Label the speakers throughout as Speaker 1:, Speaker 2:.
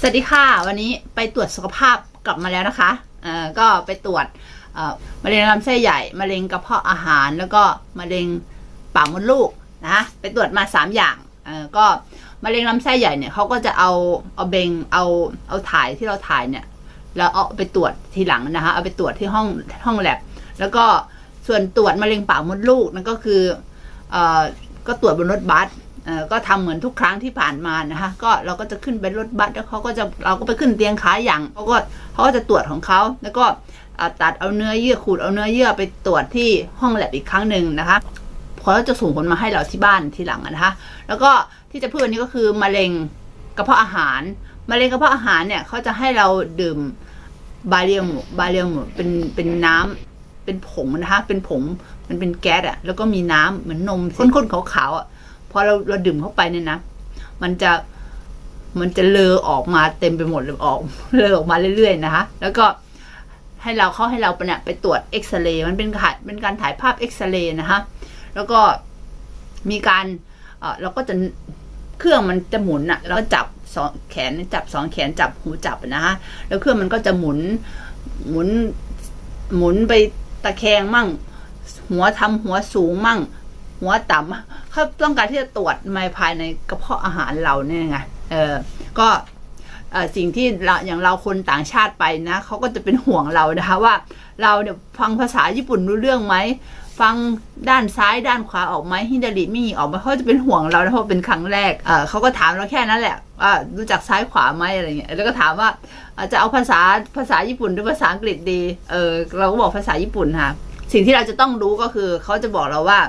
Speaker 1: สวัสดีค่ะ วันนี้ไปตรวจสุขภาพกลับมาแล้วนะคะเอ่อก็ไปตรวจเอ่อมะเร็งลำไส้ใหญ่มะเร็งกระเพาะอาหาร แล้วก็มะเร็งปากมดลูกนะไปตรวจมาสามอย่างเอ่อก็มะเร็งลำไส้ใหญ่เนี่ยเขาก็จะเอาเอาเบงเอาเอาถ่ายที่เราถ่ายเนี่ยแล้วเอาไปตรวจทีหลังนะคะเอาไปตรวจที่ห้องห้องแลบแล้วก็ส่วนตรวจมะเร็งปากมดลูกนั่นก็คือเอ่อก็ตรวจบนรถบัส ก็ทำเหมือนทุกครั้งที่ผ่านมานะคะก็เราก็จะขึ้นไปรถบัสแล้วเขาก็จะเราก็ไปขึ้นเตียงขาอย่างเขาก็เขาก็จะตรวจของเขาแล้วก็ตัดเอาเนื้อเยื่อขูดเอาเนื้อเยื่อไปตรวจที่ห้องแลบอีกครั้งหนึ่งนะคะเขาจะส่งผลมาให้เราที่บ้านทีหลังนะคะ แล้วก็ที่จะพูดวันนี้ก็คือมะเร็งกระเพาะอาหารมะเร็งกระเพาะอาหารเนี่ยเขาจะให้เราดื่มบาเรียมบาเรียมเป็นเป็นน้ำเป็นผงนะคะเป็นผงมันเป็นแก๊สอะแล้วก็มีน้ำเหมือนนมข้นๆขาวๆอะ พอเราเราดื่มเข้าไปเนี่ยนะ มันจะมันจะเลอออกมาเต็มไปหมดเลยออกเลอออกมาเรื่อยๆนะคะ แล้วก็ให้เราเข้าให้เราไปเนี่ยไปตรวจเอ็กซเรย์มันเป็นการเป็นการถ่ายภาพเอ็กซเรย์นะคะ แล้วก็มีการเออเราก็จะเครื่องมันจะหมุนอะแล้วก็จับสองแขนจับสองแขนจับหูจับนะคะแล้วเครื่องมันก็จะหมุนหมุนหมุนไปตะแคงมั่ง หัวทำหัวสูงมั่ง หัวต่ำเขาต้องการที่จะตรวจมภายในกระเพาะอาหารเราเนี่ยไงเออก็เออสิ่งที่เราอย่างเราคนต่างชาติไปนะเขาก็จะเป็นห่วงเรานะคะว่า เราเนี่ยฟังภาษาญี่ปุ่นรู้เรื่องไหมฟังด้านซ้ายด้านขวาออกไหมฮินดาริไม่ออกไหมเขาจะเป็นห่วงเรานะเพราะเป็นครั้งแรกเออเขาก็ถามเราแค่นั้นแหละว่ารู้จักซ้ายขวาไหมอะไรเงี้ยแล้วก็ถามว่าจะเอาภาษาภาษาญี่ปุ่นหรือภาษาอังกฤษดีเออเราก็บอกภาษาญี่ปุ่นค่ะสิ่งที่เราจะต้องรู้ก็คือเขาจะบอกเราว่า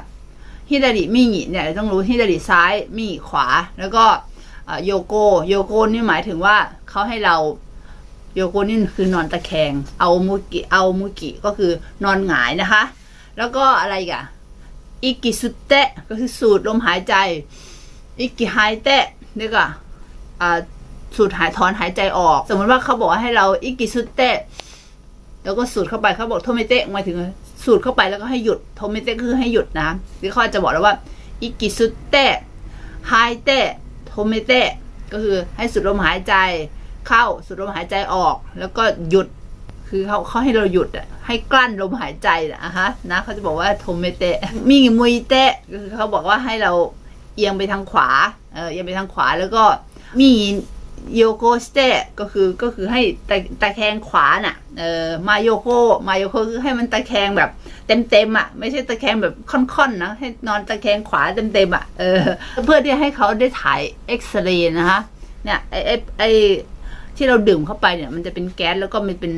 Speaker 1: ฮิดาริมิงิเนี่ยต้องรู้ฮิดาริซ้ายมิงิขวา แล้วก็โยโกโยโกนี่หมายถึงว่าเขาให้เราโยโกนี่คือนอนตะแคง เอามุกิเอามุกิก็คือนอนหงายนะคะ แล้วก็อะไรอีกันอิกิสุเตะก็คือสูดลมหายใจ อิกิหายเตะนี่ก็สูดหายถอนหายใจออก สมมติว่าเขาบอกให้เราอิกิสุเตะแล้วก็สูดเข้าไปเขาบอกโทเมเตะหมายถึง สูดเข้าไปแล้วก็ให้หยุดโทเมเตะคือให้หยุดนะหรือเขาจะบอกแล้วว่าอิกิสุเตะไฮเตะโทเมเตะก็คือให้สูดลมหายใจเข้าสูดลมหายใจออก แล้วก็หยุดคือเขาเขาให้เราหยุดอะให้กลั้นลมหายใจนะฮะนะเขาจะบอกว่าโทเมเตะมิมุยเตะก็คือเขาบอกว่าให้เราเอียงไปทางขวาเออเอียงไปทางขวาแล้วก็มี โยโกสเตก็คือก็คือให้ตะตะแคงขวาน่ะเออมาโยโกมาโยโกคือให้มันตะแคงแบบเต็มเต็มอะไม่ใช่ตะแคงแบบค่อนๆนะให้นอนตะแคงขวาเต็มเต็มอะเออเพื่อที่ให้เขาได้ถ่ายเอ็กซเรย์นะคะเนี่ยไอไอไอที่เราดื่มเข้าไปเนี่ย มันจะเป็นแก๊สแล้วก็มันเป็น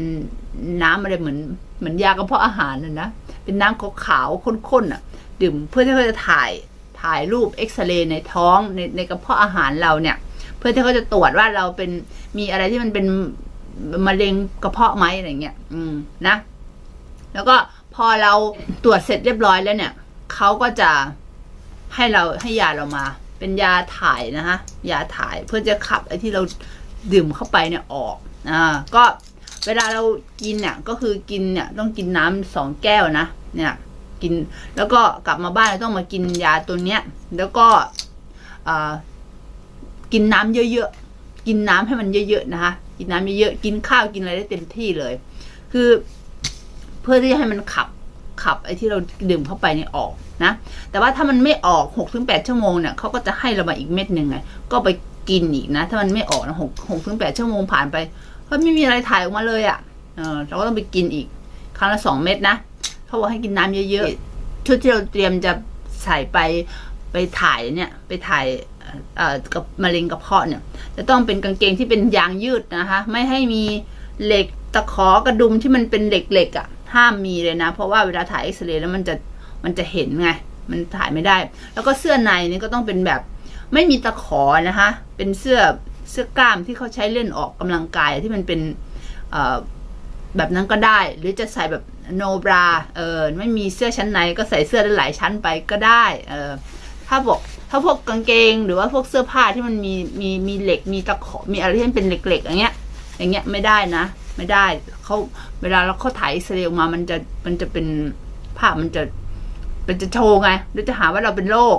Speaker 1: น้ำอะไรเหมือนเหมือนยากระเพาะอาหารน่ะนะเป็นน้ำขาวๆข้นๆอะ ดื่มเพื่อที่เขาจะถ่ายถ่ายรูปเอ็กซเรย์ในท้องในในกระเพาะอาหารเราเนี่ย พื่อที่เขาจะตรวจว่าเราเป็นมีอะไรที่มันเป็นมะเร็งกระเพาะไหมอะไรเงี้ย อืมนะ แล้วก็พอเราตรวจเสร็จเรียบร้อยแล้วเนี่ยเขาก็จะให้เราให้ยาเรามา เป็นยาถ่ายนะคะยาถ่ายเพื่อจะขับไอ้ที่เราดื่มเข้าไปเนี่ยออกอ่าก็เวลาเรากินเนี่ยก็คือกินเนี่ย ต้องกินน้ำสองแก้วนะเนี่ย กินแล้วก็กลับมาบ้านต้องมากินยาตัวเนี้ย แล้วก็อ่า กินน้ำเยอะๆ กินน้ำให้มันเยอะๆนะคะ กินน้ำเยอะๆ กินข้าวกินอะไรได้เต็มที่เลย คือเพื่อที่จะให้มันขับขับไอ้ที่เราดื่มเข้าไปเนี่ยออกนะ แต่ว่าถ้ามันไม่ออกหกถึงแปดชั่วโมงเนี่ยเขาก็จะให้เรามาอีกเม็ดหนึ่งไง ก็ไปกินอีกนะ ถ้ามันไม่ออกนะหกหกถึงแปดชั่วโมงผ่านไปเฮ้ยไม่มีอะไรถ่ายออกมาเลยอะ่ะ เออเราก็ต้องไปกินอีก ครั้งละสองเม็ดนะ เขาบอกให้กินน้ำเยอะๆ ชุดที่เราเตรียมจะใส่ไปไปถ่ายเนี่ย ไปถ่ายเอ่อ กับมะเร็งกระเพาะเนี่ย จะต้องเป็นกางเกงที่เป็นยางยืดนะคะ ไม่ให้มีเหล็กตะขอกระดุมที่มันเป็นเหล็กๆอะ ห้ามมีเลยนะ เพราะว่าเวลาถ่ายเอ็กซเรย์แล้วมันจะมันจะเห็นไง มันถ่ายไม่ได้ แล้วก็เสื้อในนี่ก็ต้องเป็นแบบ ไม่มีตะขอนะคะ เป็นเสื้อเสื้อกล้ามที่เขาใช้เล่นออกกำลังกายที่มันเป็นแบบนั้นก็ได้ หรือจะใส่แบบโนบราเออไม่มีเสื้อชั้นในก็ใส่เสื้อได้หลายชั้นไปก็ได้ เออ ถ้าบอกถ้าพวกกางเกง หรือว่าพวกเสื้อผ้าที่มันมีมีมีเหล็กมีตะขอมีอะไรที่มันเป็นเหล็กๆอย่างเงี้ย อย่างเงี้ยไม่ได้นะ ไม่ได้เขาเวลาเราเขาถ่ายเอ็กซเรย์ออกมามันจะมันจะเป็นภาพมันจะเป็นจะโชว์ไงหรือจะหาว่าเราเป็นโรค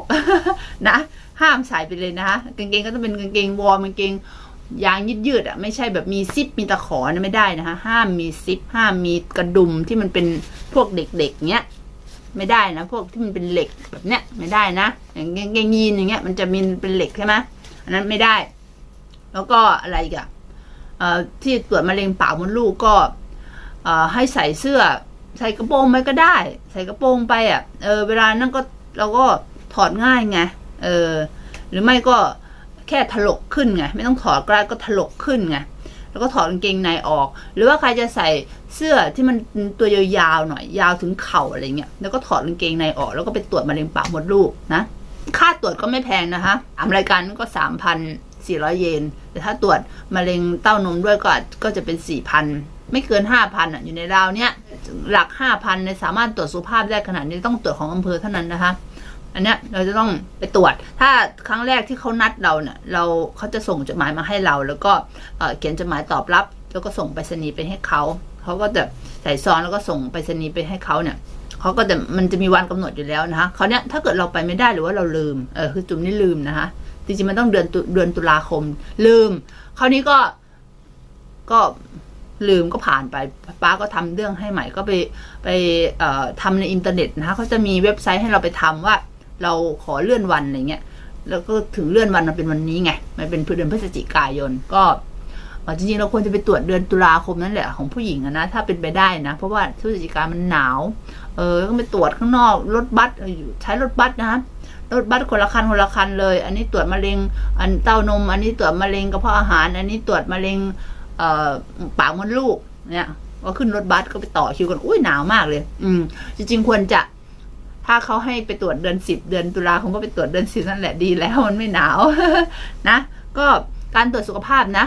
Speaker 1: นะ ห้ามใส่ไปเลยนะคะกางเกงก็ต้องเป็นกางเกงวอร์มกางเกงยางยืดยืดๆอะไม่ใช่แบบมีซิปมีตะขอนะไม่ได้นะคะ ห้ามมีซิปห้ามมีกระดุมที่มันเป็นพวกเด็กๆเนี้ย ไม่ได้นะพวกที่มันเป็นเหล็กแบบเนี้ยไม่ได้นะอย่างเกงยีนอย่างเงี้ย มันจะมีเป็นเหล็กใช่ไหมอันนั้นไม่ได้ แล้วก็อะไรอีกอะที่ตรวจมะเร็งปากมดลูกก็ให้ใส่เสื้อ ใส่กระโปรงไปก็ได้ ใส่กระโปรงไปอะเออเวลานั่นก็เราก็ถอดง่ายไงเออหรือไม่ก็แค่ถลกขึ้นไงไม่ต้องถอดก็ได้ก็ถลกขึ้นไง แล้วก็ถอดกางเกงในออก หรือว่าใครจะใส่เสื้อที่มันตัวยาวๆหน่อย ยาวถึงเข่าอะไรเงี้ยแล้วก็ถอดกางเกงในออก แล้วก็ไปตรวจมะเร็งปากมดลูกนะค่าตรวจก็ไม่แพงนะคะอามรายการก็สามพันสี่ร้อยเยน แต่ถ้าตรวจมะเร็งเต้านมด้วยก็อาจก็จะเป็นสี่พันไม่เกินห้าพันอะอยู่ในราวเนี้ยหลักห้าพันในยสามารถตรวจสุขภาพได้ขนาดนี้ต้องตรวจของอำเภอเท่านั้นนะคะ อันเนี้ยเราจะต้องไปตรวจ ถ้าครั้งแรกที่เขานัดเราเนี่ยเราเขาจะส่งจดหมายมาให้เรา แล้วก็เขียนจดหมายตอบรับ แล้วก็ส่งไปรษณีย์ไปให้เขาเขาก็จะใส่ซองแล้วก็ส่งไปรษณีย์ไปให้เขาเนี่ยเขาก็จะมันจะมีวันกำหนดอยู่แล้วนะคะเขาเนี้ยถ้าเกิดเราไปไม่ได้หรือว่าเราลืมเออคือจุ่มนี่ลืมนะคะจริงๆมันต้องเดือนตุเดือนตุลาคม ลืมคราวนี้ก็ก็ลืมก็ผ่านไปป้าก็ทำเรื่องให้ใหม่ก็ไปไปเอ่อทำในอินเทอร์เน็ตนะคะเขาจะมีเว็บไซต์ให้เราไปทำว่า เราขอเลื่อนวันอะไรเงี้ยแล้วก็ถึงเลื่อนวันมาเป็นวันนี้ไง มันเป็นเดือนพฤศจิกายน ก็จริงๆเราควรจะไปตรวจเดือนตุลาคมนั่นแหละของผู้หญิงนะ ถ้าเป็นไปได้นะ เพราะว่าพฤศจิกามันหนาว เออต้องไปตรวจข้างนอกรถบัสอยู่ใช้รถบัสนะคะรถบัสคนละคันคนละคันเลย อันนี้ตรวจมะเร็ง อันเต้านม อันนี้ตรวจมะเร็งกระเพาะอาหาร อันนี้ตรวจมะเร็งเอ่อปากมดลูกเนี่ยก็ขึ้นรถบัสก็ไปต่อคิวกันอุ้ยหนาวมากเลย อืมจริงๆควรจะ ถ้าเขาให้ไปตรวจเดือนสิบเดือนตุลาคมก็ไปตรวจเดือนสิบนั่นแหละดีแล้วมันไม่หนาวนะ ก็การตรวจสุขภาพนะ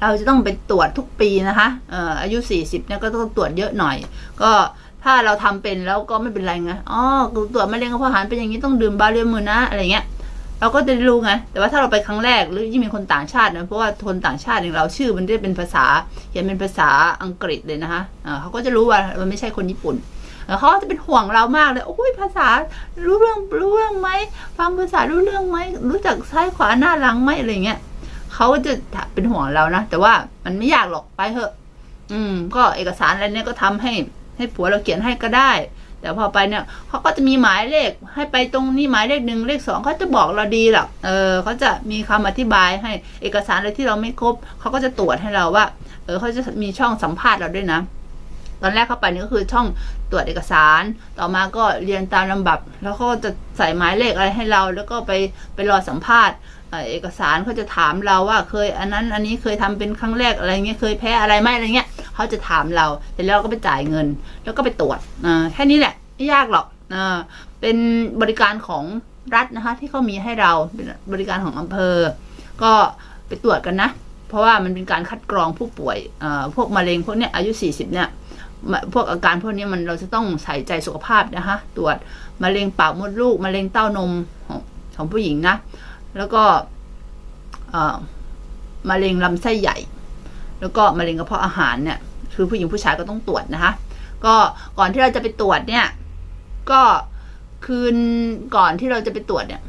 Speaker 1: เราจะต้องไปตรวจทุกปีนะคะเอ่ออายุสี่สิบเนี่ยก็ต้องตรวจเยอะหน่อย ก็ถ้าเราทำเป็นแล้วก็ไม่เป็นไรไงอ๋อตรวจมะเร็งกระเพาะอาหารเป็นอย่างนี้ต้องดื่มบาเรียมมือนะอะไรเงี้ยเราก็จะรู้ไง แต่ว่าถ้าเราไปครั้งแรกหรือยิ่งเป็นคนต่างชาตินะ เพราะว่าคนต่างชาติอย่างเราชื่อมันจะเป็นภาษาเขียนเป็นภาษาอังกฤษเลยนะคะเขาก็จะรู้ว่ามันไม่ใช่คนญี่ปุ่น เขาจะเป็นห่วงเรามากเลยโอ้ยภาษารู้เรื่องรู้เรื่องไหมฟังภาษารู้เรื่องไหมรู้จักซ้ายขวาหน้าหลังไหมอะไรเงี้ยเขาก็จะเป็นห่วงเรานะแต่ว่ามันไม่ยากหรอกไปเถอะ อืม ก็เอกสารอะไรเนี่ยก็ทำให้ให้ผัวเราเขียนให้ก็ได้ แต่พอไปเนี่ยเขาก็จะมีหมายเลข ให้ไปตรงนี้หมายเลขหนึ่งเลขสองเขาจะบอกเราดีหรอกเออเขาจะมีคำอธิบายให้เอกสารอะไรที่เราไม่ครบเขาก็จะตรวจให้เราว่า เออเขาจะมีช่องสัมภาษณ์เราด้วยนะ ตอนแรกเข้าไปนี่ก็คือช่องตรวจเอกสาร ต่อมาก็เรียนตามลำดับ แล้วเขาก็จะใส่หมายเลขอะไรให้เรา แล้วก็ไปไปรอสัมภาษณ์เอกสารเขาจะถามเราว่าเคยอันนั้นอันนี้เคยทำเป็นครั้งแรกอะไรเงี้ยเคยแพ้อะไรไหมอะไรเงี้ยเขาจะถามเราเสร็จแล้วเราก็ไปจ่ายเงิน แล้วก็ไปตรวจอ่าแค่นี้แหละไม่ยากหรอกอ่าเป็นบริการของรัฐนะคะที่เขามีให้เราเป็นบริการของอำเภอ ก็ไปตรวจกันนะ เพราะว่ามันเป็นการคัดกรองผู้ป่วยอ่อพวกมะเร็งพวกเนี้ยอายุ 40 เนี่ย พวกอาการพวกนี้มันเราจะต้องใส่ใจสุขภาพนะคะ ตรวจมะเร็งปากมดลูกมะเร็งเต้านมของของผู้หญิงนะ แล้วก็มะเร็งลำไส้ใหญ่ แล้วก็มะเร็งกระเพาะอาหารเนี่ย คือผู้หญิงผู้ชายก็ต้องตรวจนะคะ ก็ก่อนที่เราจะไปตรวจเนี่ย ก็คืนก่อนที่เราจะไปตรวจเนี่ย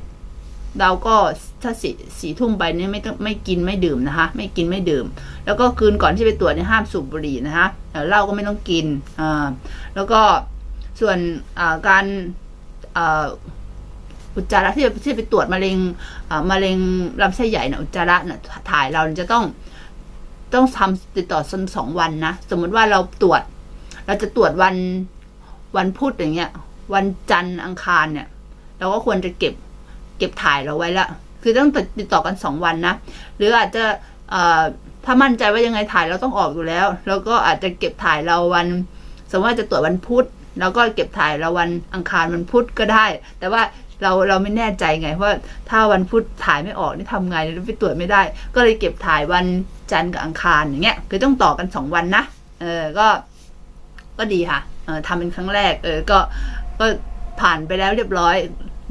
Speaker 1: เราก็ถ้าสี่สี่ทุ่มไปเนี่ยไม่ต้องไม่กินไม่ดื่มนะคะ ไม่กินไม่ดื่ม แล้วก็คืนก่อนที่ไปตรวจเนี่ยห้ามสูบบุหรี่นะคะ เอ่อเหล้าก็ไม่ต้องกินอ่าแล้วก็ส่วนอ่าการอุจจาระที่ที่ไปตรวจมะเร็งอ่ามะเร็งลำไส้ใหญ่เนี่ยอุจจาระเนี่ยถ่ายเราจะต้องต้องทำติดต่อสันสองวันนะสมมติว่าเราตรวจ เราจะตรวจวันวันพุธอย่างเงี้ย วันจันทร์อังคารเนี่ย เราก็ควรจะเก็บเก็บถ่ายเราไว้ละคือต้องติดต่อกันสองวันนะ หรืออาจจะอ่อ ถ้ามั่นใจว่ายังไงถ่ายเราต้องออกอยู่แล้ว แล้วก็อาจจะเก็บถ่ายเราวันสมมติว่าจะตรวจวันพุธเราก็เก็บถ่ายเราวันอังคารวันพุธก็ได้ แต่ว่าเราเราไม่แน่ใจไงว่าถ้าวันพุธถ่ายไม่ออกนี่ทำไงเราไปตรวจไม่ได้ ก็เลยเก็บถ่ายวันจันทร์กับอังคารอย่างเงี้ยคือต้องต่อกันสองวันนะเออก็ก็ดีค่ะเออทำเป็นครั้งแรกเออก็ก็ผ่านไปแล้วเรียบร้อย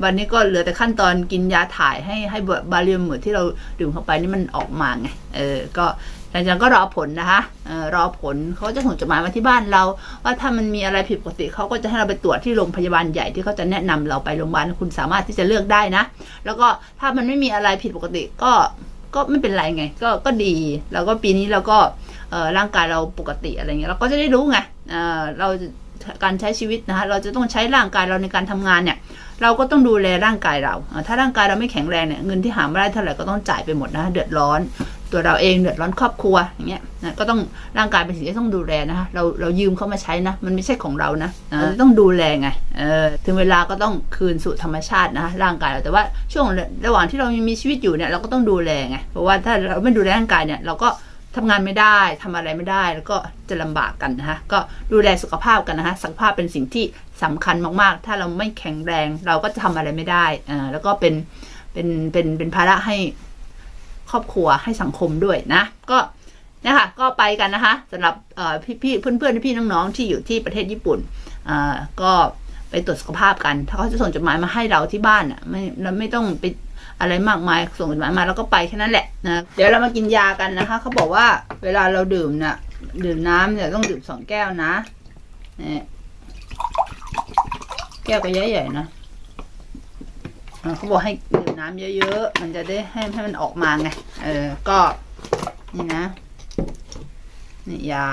Speaker 1: วันนี้ก็เหลือแต่ขั้นตอนกินยาถ่ายให้ให้บาเรียมเหมือนที่เราดื่มเข้าไปนี่มันออกมาไง เออ ก็หลังจากก็รอผลนะคะออรอผลเขาจะส่งจดหมายมาที่บ้านเรา ว่าถ้ามันมีอะไรผิดปกติเขาก็จะให้เราไปตรวจที่โรงพยาบาลใหญ่ที่เขาจะแนะนำเราไปโรงพยาบาลคุณสามารถที่จะเลือกได้นะ แล้วก็ถ้ามันไม่มีอะไรผิดปกติก็ก็ไม่เป็นไรไง ก็ก็ดี แล้วก็ปีนี้เราก็ร่างกายเราปกติอะไรเงี้ยเราก็จะได้รู้ไงเเราการใช้ชีวิตนะคะเราจะต้องใช้ร่างกายเราในการทำงานเนี่ย เราก็ต้องดูแลร่างกายเรา ถ้าร่างกายเราไม่แข็งแรงเนี่ยเงินที่หามาได้เท่าไหร่ก็ต้องจ่ายไปหมดนะ เดือดร้อน ตัวเราเองเดือดร้อนครอบครัวอย่างเงี้ยนะก็ต้องร่างกายเป็นสิ่งที่ต้องดูแลนะคะเราเรายืมเขามาใช้นะ มันไม่ใช่ของเรานะเราต้องดูแลไงเออถึงเวลาก็ต้องคืนสู่ธรรมชาตินะร่างกายเราแต่ว่าช่วงระหว่างที่เรามีชีวิตอยู่เนี่ยเราก็ต้องดูแลไงเพราะว่าถ้าเราไม่ดูแลร่างกายเนี่ยเราก็ ทำงานไม่ได้ทำอะไรไม่ได้ แล้วก็จะลำบากกันนะคะก็ดูแลสุขภาพกันนะคะสุขภาพเป็นสิ่งที่สำคัญมากๆ ถ้าเราไม่แข็งแรงเราก็จะทำอะไรไม่ได้อ่าแล้วก็เป็นเป็นเป็นเป็นภาระให้ครอบครัวให้สังคมด้วยนะ ก็เนี่ยค่ะก็ไปกันนะคะสำหรับพี่พี่ๆเพื่อนๆพี่น้องๆที่อยู่ที่ประเทศญี่ปุ่นอ่าก็ไปตรวจสุขภาพกัน ถ้าเขาจะส่งจดหมายมาให้เราที่บ้านอะไม่เราไม่ต้องไป อะไรมากมายส่งจดหมายมาแล้วก็ไปแค่นั้นแหละนะเดี๋ยวเรามากินยากันนะคะเขาบอกว่าเวลาเราดื่มเนี่ยดื่มน้ำเนี่ยต้องดื่มสองแก้วนะนี่แก้วก็ใหญ่ๆนะเขาบอกให้ดื่มน้ำเยอะๆ มันจะได้ให้ให้มันออกมาไง เออ ก็ นี่นะ นี่ยา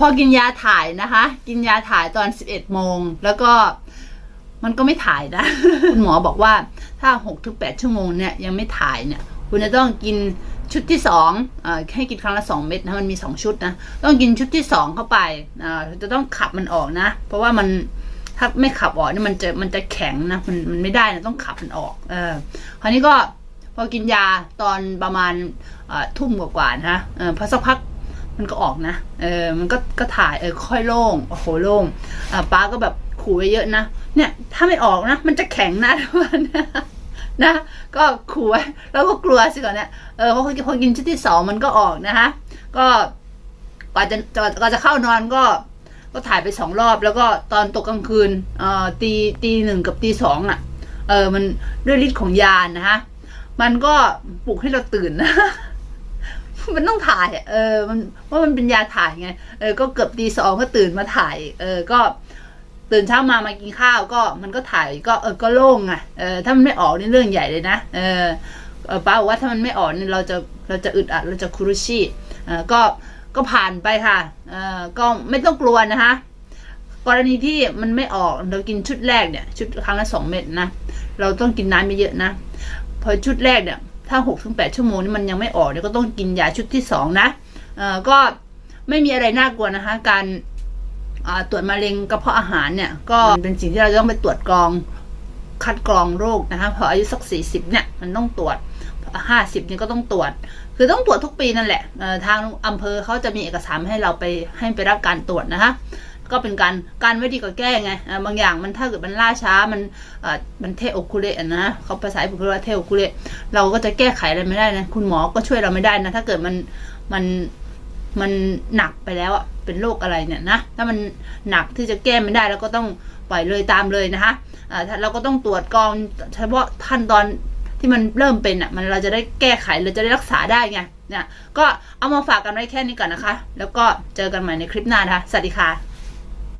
Speaker 1: พอกินยาถ่ายนะคะ กินยาถ่ายตอน 11โมง แล้วก็มันก็ไม่ถ่ายนะ คุณหมอบอกว่าถ้า6ถึง8ชั่วโมงเนี่ยยังไม่ถ่ายเนี่ย คุณจะต้องกินชุดที่สองอให้กินครั้งละสองเม็ดนะมันมีสองชุดนะต้องกินชุดที่สองเข้าไปาจะต้องขับมันออกนะ เพราะว่ามันถ้าไม่ขับออกเนี่ยมันจะมันจะแข็งนะมันมันไม่ได้นะต้องขับมันออก เออคราวนี้ก็พอกินยาตอนประมาณเอ่อทุ่มกว่าๆนะเออพอสักพัก มันก็ออกนะ เออ มันก็ก็ถ่ายเออค่อยโล่งโอ้โหโล่งอ่าป้าก็แบบขู่ไว้เยอะนะ เนี่ยถ้าไม่ออกนะ มันจะแข็งนะทุกคนนะนะก็ขู่ไว้แล้วก็กลัวสิก่อนเนี่ยเออพอพอกินชุดที่สองมันก็ออกนะคะ ก็กว่าจะกว่าจะเข้านอนก็ ก็ถ่ายไปสองรอบ แล้วก็ตอนตกกลางคืนเอ่อตีตีหนึ่งกับตีสองอะ เออมันด้วยฤทธิ์ของยานะคะมันก็ปลุกให้เราตื่นนะ มันต้องถ่าย เออ มันว่ามันเป็นยาถ่ายไง เออ ก็เกือบตีสองก็ตื่นมาถ่าย เออ ก็ตื่นเช้ามามากินข้าวก็มันก็ถ่ายก็เออก็โล่งอะเออถ้ามันไม่ออกนี่เรื่องใหญ่เลยนะเออเออป้าบอกว่าถ้ามันไม่ออกนี่เราจะเราจะอึดอัดเราจะคุรุชิเออก็ก็ผ่านไปค่ะเออก็ไม่ต้องกลัวนะคะกรณีที่มันไม่ออกเรากินชุดแรกเนี่ย ชุดครั้งละสองเม็ดนะเราต้องกินน้ำเยอะๆนะ พอชุดแรกเนี่ย ถ้าหกถึงแปดชั่วโมงนี่มันยังไม่ออกเนี่ยก็ต้องกินยาชุดที่สองนะเอ่อก็ไม่มีอะไรน่ากลัวนะคะ การตรวจมะเร็งกระเพาะอาหารเนี่ย ก็เป็นสิ่งที่เราจะต้องไปตรวจกรองคัดกรองโรคนะคะพออายุสักสี่สิบเนี่ย มันต้องตรวจห้าสิบนี่ก็ต้องตรวจ คือต้องตรวจทุกปีนั่นแหละทางอำเภอเขาจะมีเอกสารให้เราไปให้ไปรับการตรวจนะคะ ก็เป็นการการไม่ดีกว่าแก้ไงบางอย่างมันถ้าเกิดมันล่าช้ามันมันเทโอคุเระนะเขาภาษาญี่ปุ่นเรียกว่าเทโอคุเรเราก็จะแก้ไขอะไรไม่ได้นะคุณหมอก็ช่วยเราไม่ได้นะถ้าเกิดมันมันมันหนักไปแล้วอะเป็นโรคอะไรเนี่ยนะถ้ามันหนักที่จะแก้ไม่ได้แล้วก็ต้องปล่อยเลยตามเลยนะคะเราก็ต้องตรวจกองเฉพาะขั้นตอนที่มันเริ่มเป็นอะมันเราจะได้แก้ไขเราจะได้รักษาได้ไงเนี่ยก็เอามาฝากกันไว้แค่นี้ก่อนนะคะ แล้วก็เจอกันใหม่ในคลิปหน้านะคะสวัสดีค่ะ